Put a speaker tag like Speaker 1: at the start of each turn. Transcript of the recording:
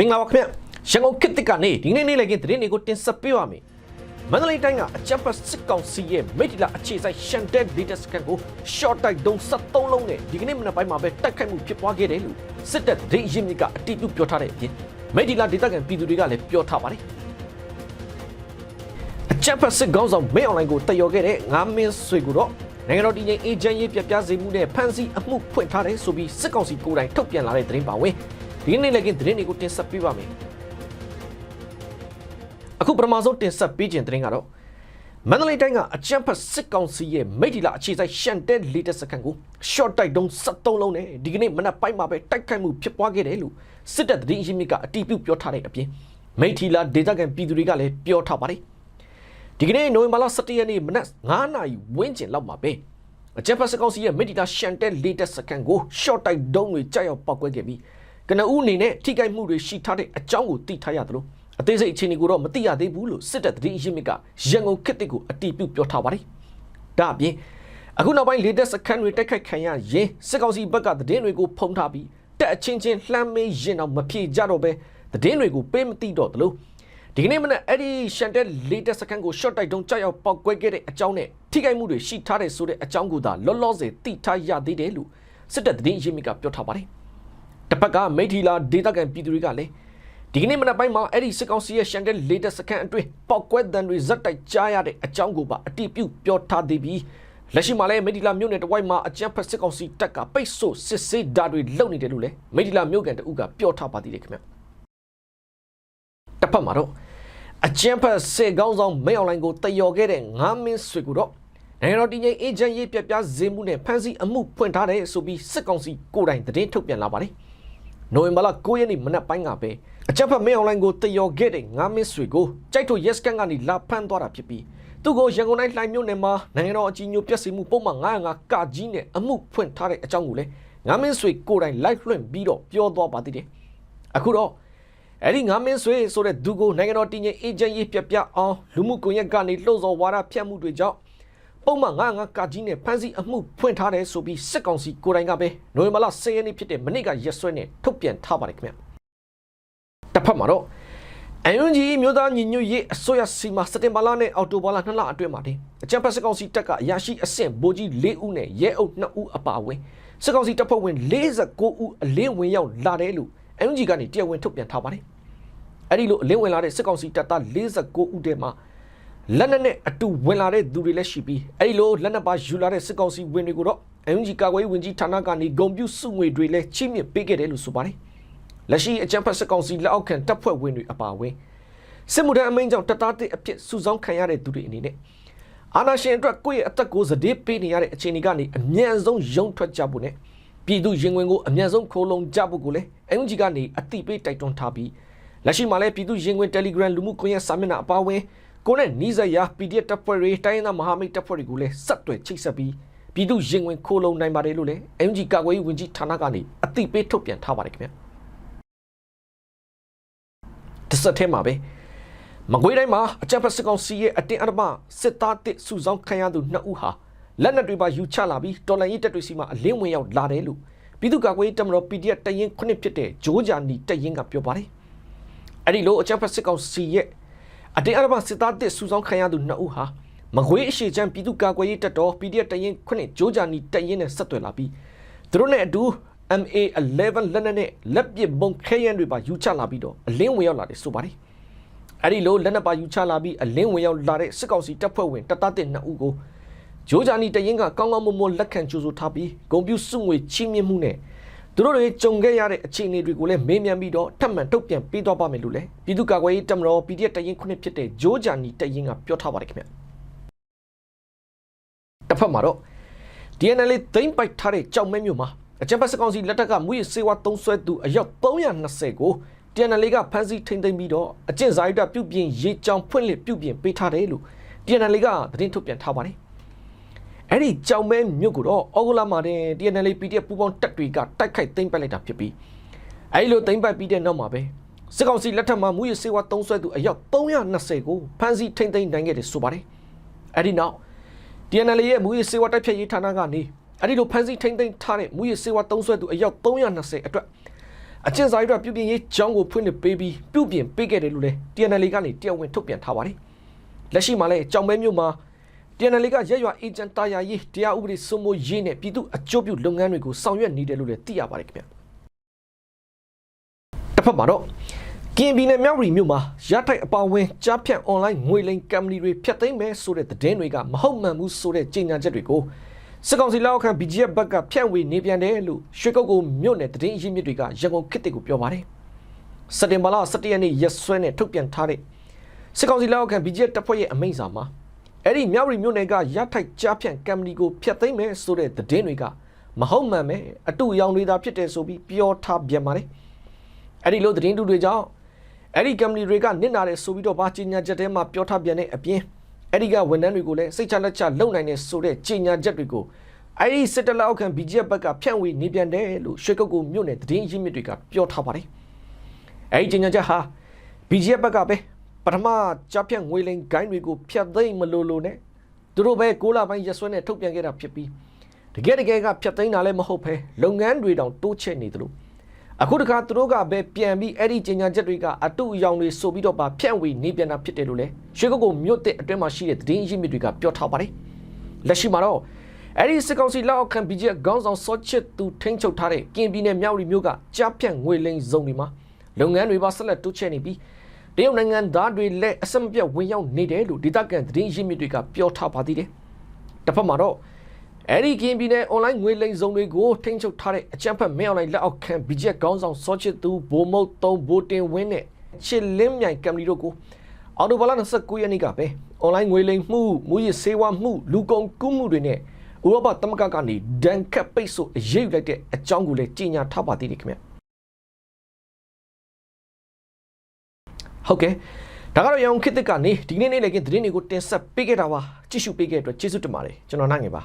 Speaker 1: မင်္ဂလာပါခင်ဗျရန်ကုန်ခေတ်တစ်ကနေဒီနေ့နေ့လည်းကင်းသတင်းတွေကိုတင်ဆက်ပေးပါမယ်မန္တလေးတိုင်းကအကြံဖတ်စစ်ကောင်စီရဲ့မိတ္တလာအခြေဆိုင်ရှန်တက်ဒေတာစကန်ကို short တိုက်ဒုံ73လုံးနဲ့ဒီကနေ့မနက်ပိုင်းမှာပဲတိုက်ခိုက်မှုဖြစ်ပွားခဲ့တယ်လို့စစ်တပ်ဒေရင်းမြစ်ကအတည်ပြုပြောထားတဲ့အပြင်မိတ္တလာဒေတာကန်ပြည်သူတွေကလည်းပြောထားပါတယ်အကြံဖတ်စစ်ကောင်ဆောင်မင်းအွန်လိုင်းကိုတည်ရော်ခဲ့တဲ့ငါမင်းဆွေကိုတော့နိုင်ငံတော်တည်ငြိမ်အေဂျင့်ရေးပြပြစေမှုနဲ့ဖန်စီအမှုဖွင့်ထားတယ်ဆိုပြီးစစ်ကောင်စီကိုယ်တိုင်ထုတ်ပြန်လာတဲ့သတင်းပါဝင် ဒီနေ့လည်းကင်းသတင်းတွေကိုတင်ဆက်ပေးပါမယ်အခုပထမဆုံးတင်ဆက်ပေးခြင်းသတင်းကတော့မန္တလေးတိုင်းကအကြံဖတ်စစ်ကောင်စီရဲ့မိတ္တီလာအခြေစိုက်ရှန်တဲလီတက်စကန်ကို short တိုက်တုံး73လုံးနဲ့ဒီကနေ့မနက်ပိုင်းမှာပဲတိုက်ခိုက်မှုဖြစ်ပွားခဲ့တယ်လို့စစ်တပ်သတင်းရင်းမြစ်ကအတည်ပြုပြောထားတဲ့အပြင်မိတ္တီလာဒေတာကန်ပြည်သူတွေကလည်းပြောထားပါတယ်ဒီကနေ့နိုဝင်ဘာလ17ရက်နေ့မနက်9နာရီဝန်းကျင်လောက်မှာပဲအကြံဖတ်စစ်ကောင်စီရဲ့မိတ္တီလာရှန်တဲလီတက်စကန်ကို short တိုက်တုံးတွေကြောက်ရောက်ပောက်ကွဲခဲ့ပြီး ကနဦးအနေနဲ့ထိခိုက်မှုတွေရှိထားတဲ့အကြောင်းကိုသိထားရတယ်လို့အသေးစိတ်အခြေအနေကိုတော့မသိရသေးဘူးလို့စစ်တပ်သတင်းရင်းမြစ်ကရန်ကုန်ခေတ်တစ်ကိုအတည်ပြုပြောထားပါတယ်။ဒါအပြင်အခုနောက်ပိုင်း latest စခန်းတွေတိုက်ခိုက်ခံရရင်စစ်ကောင်စီဘက်ကသတင်းတွေကိုဖုံးထားပြီးတက်အချင်းချင်းလှမ်းမေးရင်တော့မဖြေကြတော့ပဲသတင်းတွေကိုပေးမသိတော့သလိုဒီကနေ့မနက်အဲ့ဒီရှန်တက် latest စခန်းကို short တိုက်တုံးကြောက်ရောက်ပောက်ကွဲခဲ့တဲ့အကြောင်းနဲ့ထိခိုက်မှုတွေရှိထားတဲ့ဆိုတဲ့အကြောင်းကိုသာလောလောဆယ်သိထားရသေးတယ်လို့စစ်တပ်သတင်းရင်းမြစ်ကပြောထားပါတယ်။ တစ်ဖက်ကမိထီလာဒေတာကန်ပြည်သူတွေကလည်းဒီကနေ့မနက်ပိုင်းမှာအဲ့ဒီစစ်ကောင်စီရဲ့ရှန်တယ်လေတက်စကန်အတွင်းပောက်ကွဲတံတွေဇက်တိုက်ကြားရတဲ့အကြောင်းကိုပါအတိပြုပြောထားသေးပြီးလက်ရှိမှာလည်းမေဒီလာမြို့နယ်တဝိုက်မှာအကြမ်းဖက်စစ်ကောင်စီတပ်ကပိတ်ဆို့စစ်ဆေးဓာတ်တွေလုပ်နေတယ်လို့လည်းမေဒီလာမြို့ကန်တအုပ်ကပြောထားပါသေးတယ်ခင်ဗျတစ်ဖက်မှာတော့အကြမ်းဖက်စစ်ကောင်ဆောင်မင်းအွန်လိုင်းကိုတယော်ခဲ့တဲ့ငါးမင်းဆွေကိုတော့နိုင်ငံတော်တည်ငြိမ်အေဂျင့်ရေးပြပြဇေမှုနဲ့ဖမ်းဆီးအမှုဖွင့်ထားတယ်ဆိုပြီးစစ်ကောင်စီကိုယ်တိုင်သတင်းထုတ်ပြန်လာပါတယ် နိုဝင်ဘာလ9ရက်နေ့မနက်ပိုင်းကပဲအချက်ဖတ်မင်းအွန်လိုင်းကိုတယော်ခဲ့တဲ့ငါးမင်းဆွေကိုကြိုက်ထို yes ကန်ကနေလာဖမ်းသွားတာဖြစ်ပြီးသူ့ကိုရန်ကုန်တိုင်းလှိုင်မြို့နယ်မှာနိုင်ငံတော်အကြီးအကျယ်ပြည့်စုံမှုပုံမှန်905ကကြီးနဲ့အမှုဖွင့်ထားတဲ့အကြောင်းကိုလည်းငါးမင်းဆွေကိုယ်တိုင် live လွှင့်ပြီးတော့ပြောသွားပါသေးတယ်အခုတော့အဲ့ဒီငါမင်းဆွေဆိုတဲ့သူကိုနိုင်ငံတော်တည်ငြိမ်အေဂျင့်ရေးပြပြအောင်လူမှုကွန်ရက်ကနေလှုပ်ဆော်ဝါဒဖြန့်မှုတွေကြောင့် ပုံမှန်905ကကြီးနဲ့ဖမ်းဆီးအမှုဖွင့်ထားတယ်ဆိုပြီးစစ်ကောင်စီကိုယ်တိုင်ကပဲနိုဝင်ဘာလ10ရက်နေ့ဖြစ်တဲ့မနေ့ကရက်စွဲနဲ့ထုတ်ပြန်ထားပါတယ်ခင်ဗျတစ်ဖက်မှာတော့အန်ယူဂျီမြို့သားညီညွတ်ရေးအစိုးရစီမံစက်တင်ဘာလနဲ့အောက်တိုဘာလ2လအတွင်းမှာတင်အကြံဖက်စစ်ကောင်စီတပ်ကအရာရှိအဆင့်ဗိုလ်ကြီး4ဦးနဲ့ရဲအုပ်2ဦးအပါအဝင်စစ်ကောင်စီတပ်ဖွဲ့ဝင်49ဦးအလင်းဝင်ရောက်လာတယ်လို့အန်ယူဂျီကနေတရားဝင်ထုတ်ပြန်ထားပါတယ်အဲ့ဒီလိုအလင်းဝင်လာတဲ့စစ်ကောင်စီတပ်သား49ဦးတည်းမှာ လက်နက်နဲ့အတူဝင်လာတဲ့သူတွေလည်းရှိပြီးအဲ့ဒီလိုလက်နက်ပါယူလာတဲ့စစ်ကောင်စီဝင်တွေကိုတော့အန်ဂျီကာကွယ်ဝင်ကြီးဌာနကနေဂုံပြူစုငွေတွေလည်းချိမြင့်ပေးခဲ့တယ်လို့ဆိုပါတယ်လက်ရှိအကြံဖက်စစ်ကောင်စီလက်အောက်ခံတပ်ဖွဲ့ဝင်တွေအပါအဝင်စစ်မှုထမ်းအမိန့်ကြောင့်တပ်သားတစ်အဖြစ်စုဆောင်းခံရတဲ့သူတွေအနေနဲ့အာနာရှင်အတွက်ကိုယ့်ရဲ့အသက်ကိုစဒေးပေးနေရတဲ့အခြေအနေကနေအမြန်ဆုံးရုံထွက်ကြဖို့နဲ့ပြည်သူရင်ဝင်ကိုအမြန်ဆုံးခိုးလုံကြဖို့ကိုလည်းအန်ဂျီကနေအတိပေးတိုက်တွန်းထားပြီးလက်ရှိမှာလည်းပြည်သူရင်ဝင် Telegram လူမှုကွန်ရက်စာမျက်နှာအပါအဝင် ကိုနဲ့နီးစပ်ရာ PDF တပ်ဖွဲ့တွေတိုင်းရင်းသားမဟာမိတ်တပ်ဖွဲ့တွေကိုလည်းဆက်သွယ်ချိတ်ဆက်ပြီးပြည်သူရင်ဝင်ခိုးလုံနိုင်ပါတယ်လို့လည်း MG ကာကွယ်ရေးဝန်ကြီးဌာနကနေအသိပေးထုတ်ပြန်ထားပါတယ်ခင်ဗျာတစ်ဆက်ထဲမှာပဲမကွေးတိုင်းမှာအကြပ်ဖက်စစ်ကောင်စီရဲ့အတင်းအဓမ္မစစ်သားတစ်စုဆောင်းခံရသူနှစ်ဦးဟာလက်နက်တွေပါယူချလာပြီးတော်လန်ရေးတပ်တွေစီမှာအလင်းဝင်ရောက်လာတယ်လို့ပြည်သူ့ကာကွယ်ရေးတပ်မတော် PDF တရင်ခုနှစ်ဖြစ်တဲ့ဂျိုးဂျာနီတရင်ကပြောပါတယ်အဲ့ဒီလိုအကြပ်ဖက်စစ်ကောင်စီရဲ့ အတင်းအဓမ္မစစ်သားတစ်စုဆောင်းခံရသူနှစ်ဦးဟာမကွေးအရှိချမ်းပြည်သူ့ကာကွယ်ရေးတပ်တော် PDF တရင်ခုနှစ်ဂျိုးဂျာနီတရင်နဲ့ဆက်သွယ်လာပြီးသူတို့နဲ့အတူ MA11 လက်နက်နဲ့လက်ပစ်ဘုံခဲယမ်းတွေပါယူချလာပြီးတော့အလင်းဝင်ရောက်လာတယ်ဆိုပါတယ်အဲ့ဒီလိုလက်နက်ပါယူချလာပြီးအလင်းဝင်ရောက်လာတဲ့စစ်ကောင်စီတပ်ဖွဲ့ဝင်တပ်သားတစ်နှစ်ဦးကိုဂျိုးဂျာနီတရင်ကကောင်းကောင်းမွန်မွန်လက်ခံကြိုးဆိုထားပြီးဂုံပြူစုငွေချင်းမြင့်မှုနဲ့ သူတို့တွေကြုံခဲ့ရတဲ့အခြေအနေတွေကိုလည်းမေးမြန်းပြီးတော့ထပ်မံထုတ်ပြန်ပေးသွားပါမယ်လို့လည်းပြည်သူ့ကာကွယ်ရေးတပ်မတော် PDF တရင်ခုနှစ်ဖြစ်တဲ့ဂျိုးဂျာနီတရင်ကပြောထားပါတယ်ခင်ဗျတစ်ဖက်မှာတော့ DNL သိမ့်ပိုက်ထားတဲ့ကြောက်မဲမြို့မှာအကြံဖက်စကောင်စီလက်ထက်ကမူရစေဝါသုံးဆွဲသူအယောက်320ကို TNL ကဖမ်းဆီးထိန်းသိမ်းပြီးတော့အကျင့်စာရိတ္တပြုပြင်ရေးကြောင်းဖွင့်လှစ်ပြုပြင်ပေးထားတယ်လို့ TNL ကသတင်းထုတ်ပြန်ထားပါတယ်။ အဲ့ဒီကြောင်မဲမြို့ကိုတော့အော်ဂိုလာမှာတင် TNL PDF ပူးပေါင်းတပ်တွေကတိုက်ခိုက်သိမ်းပိုက်လိုက်တာဖြစ်ပြီးအဲ့ဒီလိုသိမ်းပိုက်ပြီးတဲ့နောက်မှာပဲစစ်ကောင်စီလက်ထက်မှာမူရစေဝါသုံးဆွဲသူအယောက်320ကိုဖမ်းဆီးထိန်းသိမ်းနိုင်ခဲ့တယ်ဆိုပါတယ်။အဲ့ဒီနောက် TNL ရဲ့မူရစေဝါတိုက်ဖြတ်ရေးဌာနကနေအဲ့ဒီလိုဖမ်းဆီးထိန်းသိမ်းထားတဲ့မူရစေဝါသုံးဆွဲသူအယောက်320အတွက်အကျဉ်းစာရိတ္တပြုပြင်ရေးကြောင်းကိုဖွင့်လှစ်ပေးပြီးပြုပြင်ပေးခဲ့တယ်လို့လည်း TNL ကနေတရားဝင်ထုတ်ပြန်ထားပါတယ်လက်ရှိမှာလည်းကြောင်မဲမြို့မှာ TNL ကရက်ရွာအေဂျင့်တာယာရေးတရားဥပဒေစိုးမိုးရေးနဲ့ပြည်သူအကျိုးပြုလုပ်ငန်းတွေကိုဆောင်ရွက်နေတယ်လို့လည်းသိရပါတယ်ခင်ဗျတစ်ဖက်မှာတော့ကင်ဘီနယ်မြောက်ရီမြို့မှာရထိုက်အပါဝင်ကြားဖြန့် online ငွေလိမ်ကမ်ပဏီတွေဖျက်သိမ်းမယ်ဆိုတဲ့သတင်းတွေကမဟုတ်မှန်ဘူးဆိုတဲ့ကြေညာချက်တွေကိုစစ်ကောင်စီလက်အောက်ခံ BGF ဘက်ကဖြန့်ဝေနေပြန်တယ်လို့ရွှေကုတ်ကိုမြို့နယ်သတင်းအရင်းမြစ်တွေကရန်ကုန်ခေတ်တွေကိုပြောပါတယ်စက်တင်ဘာလ17ရက်နေ့ရက်စွဲနဲ့ထုတ်ပြန်ထားတဲ့စစ်ကောင်စီလက်အောက်ခံ BGF တပ်ဖွဲ့ရဲ့အမိန့်စာမှာ အဲ့ဒီမြောက်ရီမြို့နယ်ကရထိုက်ကြားဖြန့်ကမ်ပဏီကိုဖျက်သိမ်းမယ်ဆိုတဲ့သတင်းတွေကမဟုတ်မှန်ပဲအတူရောင်တွေသာဖြစ်တယ်ဆိုပြီးပြောထားပြန်ပါတယ်အဲ့ဒီလိုသတင်းတူတွေကြောင့်အဲ့ဒီကမ္ပဏီတွေကနစ်နာတယ်ဆိုပြီးတော့ဗာကြီးညာချက်ထဲမှာပြောထားပြန်တဲ့အပြင်အဲ့ဒီကဝန်ထမ်းတွေကိုလည်းစိတ်ချလက်ချလုံနိုင်တယ်ဆိုတဲ့ကြီးညာချက်တွေကိုအဲ့ဒီစစ်တလောက်ခံ BGF ဘက်ကဖြန့်ဝေနေပြန်တယ်လို့ရွှေကုတ်ကူမြို့နယ်သတင်းရင်းမြစ်တွေကပြောထားပါတယ်အဲ့ဒီကြီးညာချက်ဟာ BGF ဘက်ကပဲပ ထမကြားဖြန့်ငွေလိမ်ဂိုင်းတွေကိုဖျက်သိမ်းမလို့လို့နဲ့သူတို့ပဲ6လပိုင်းရက်စွဲနဲ့ထုတ်ပြန်ခဲ့တာဖြစ်ပြီးတကယ်တကယ်ကဖျက်သိမ်းတာလည်းမဟုတ်ပဲလုပ်ငန်းတွေတောင်တိုးချဲ့နေသလိုအခုတခါသူတို့ကပဲပြန်ပြီးအဲ့ဒီကြေညာချက်တွေကအတုအယောင်တွေဆိုပြီးတော့ပါဖြန့်ဝေနေပြန်တာဖြစ်တယ်လို့လေရွှေကုတ်ကိုမြို့တဲ့အတွင်းမှာရှိတဲ့သတင်းရင်းမြစ်တွေကပြောထားပါတယ်လက်ရှိမှာတော့အဲ့ဒီစစ်ကောင်စီလက်အောက်ခံ BGF ခေါင်းဆောင်စောချစ်သူထိန်းချုပ်ထားတဲ့ကင်ပြည်နယ်မြောက်ရီမြို့ကကြားဖြန့်ငွေလိမ်ဇုံတွေမှာလုပ်ငန်းတွေပါဆက်လက်တိုးချဲ့နေပြီး တရုတ်နိုင်ငံသားတွေလည်းအဆက်မပြတ်ဝင်ရောက်နေတယ်လို့ဒေသခံသတင်းရင်းမြစ်တွေကပြောထားပါသေးတယ်တစ်ဖက်မှာတော့အဲ့ဒီကင်းပြည်နယ် online ငွေလိမ်စုံတွေကိုထိန်းချုပ်ထားတဲ့အကြမ်းဖက်မင်းအွန်လိုင်းလက်အောက်ခံ BJet ခေါင်းဆောင်စောချစ်သူဘိုမုတ်3ဘိုတင်ဝင်းနဲ့ချစ်လင်းမြိုင်ကမ်ပဏီတို့ကိုအော်တိုဘာလ29ရက်နေ့ကပဲ online ငွေလိမ်မှုမူရစ်ဆေးဝါးမှုလူကုန်ကူးမှုတွေနဲ့ဥရောပသမဂ္ဂကနေဒဏ်ခတ်ပိတ်ဆို့အရေးယူလိုက်တဲ့အကြောင်းကိုလည်းကြေညာထားပါသေးတယ်ခင်ဗျ ဟုတ်ကဲ့ဒါကတော့ရောင်ခေတ်သစ်ကနေဒီနေ့နေ့လည်းကသတင်းတွေကိုတင်ဆက်ပေးခဲ့တာပါကြည့်ရှုပေးခဲ့တဲ့အတွက်ကျေးဇူးတင်ပါတယ်ကျွန်တော်နိုင်ငယ်ပါ